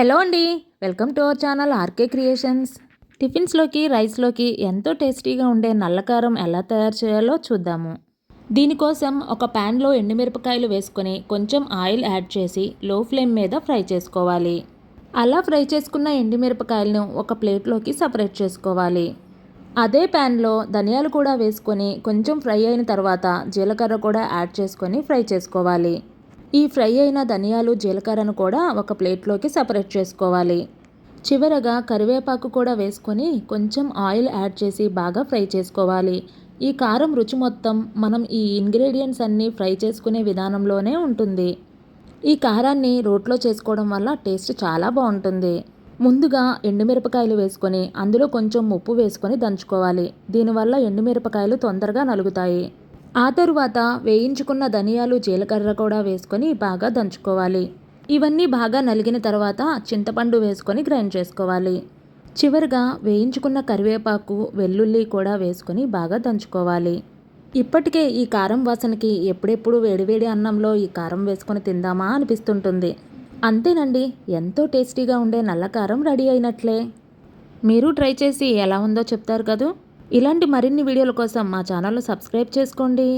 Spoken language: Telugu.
హలో అండి. Welcome to our channel RK creations. టిఫిన్స్లోకి రైస్లోకి ఎంతో టేస్టీగా ఉండే నల్లకారం ఎలా తయారు చేయాలో చూద్దాము. దీనికోసం ఒక ప్యాన్లో ఎండుమిరపకాయలు వేసుకొని కొంచెం ఆయిల్ యాడ్ చేసి లో ఫ్లేమ్ మీద ఫ్రై చేసుకోవాలి. అలా ఫ్రై చేసుకున్న ఎండుమిరపకాయలను ఒక ప్లేట్లోకి సపరేట్ చేసుకోవాలి. అదే ప్యాన్లో ధనియాలు కూడా వేసుకొని కొంచెం ఫ్రై అయిన తర్వాత జీలకర్ర కూడా యాడ్ చేసుకొని ఫ్రై చేసుకోవాలి. ఈ ఫ్రై అయిన ధనియాలు జీలకర్రను కూడా ఒక ప్లేట్లోకి సపరేట్ చేసుకోవాలి. చివరగా కరివేపాకు కూడా వేసుకొని కొంచెం ఆయిల్ యాడ్ చేసి బాగా ఫ్రై చేసుకోవాలి. ఈ కారం రుచి మొత్తం మనం ఈ ఇంగ్రీడియంట్స్ అన్నీ ఫ్రై చేసుకునే విధానంలోనే ఉంటుంది. ఈ కారాన్ని రోట్లో చేసుకోవడం వల్ల టేస్ట్ చాలా బాగుంటుంది. ముందుగా ఎండుమిరపకాయలు వేసుకొని అందులో కొంచెం ఉప్పు వేసుకొని దంచుకోవాలి. దీనివల్ల ఎండుమిరపకాయలు తొందరగా నలుగుతాయి. ఆ తరువాత వేయించుకున్న ధనియాలు జీలకర్ర కూడా వేసుకొని బాగా దంచుకోవాలి. ఇవన్నీ బాగా నలిగిన తర్వాత చింతపండు వేసుకొని గ్రైండ్ చేసుకోవాలి. చివరిగా వేయించుకున్న కరివేపాకు వెల్లుల్లి కూడా వేసుకొని బాగా దంచుకోవాలి. ఇప్పటికే ఈ కారం వాసనకి ఎప్పుడెప్పుడు వేడివేడి అన్నంలో ఈ కారం వేసుకొని తిందామా అనిపిస్తుంటుంది. అంతేనండి ఎంతో టేస్టీగా ఉండే నల్ల కారం రెడీ అయినట్లే. మీరు ట్రై చేసి ఎలా ఉందో చెప్తారు కదూ? ఇలాంటి మరిన్ని వీడియోల కోసం మా ఛానల్ను సబ్స్క్రైబ్ చేసుకోండి.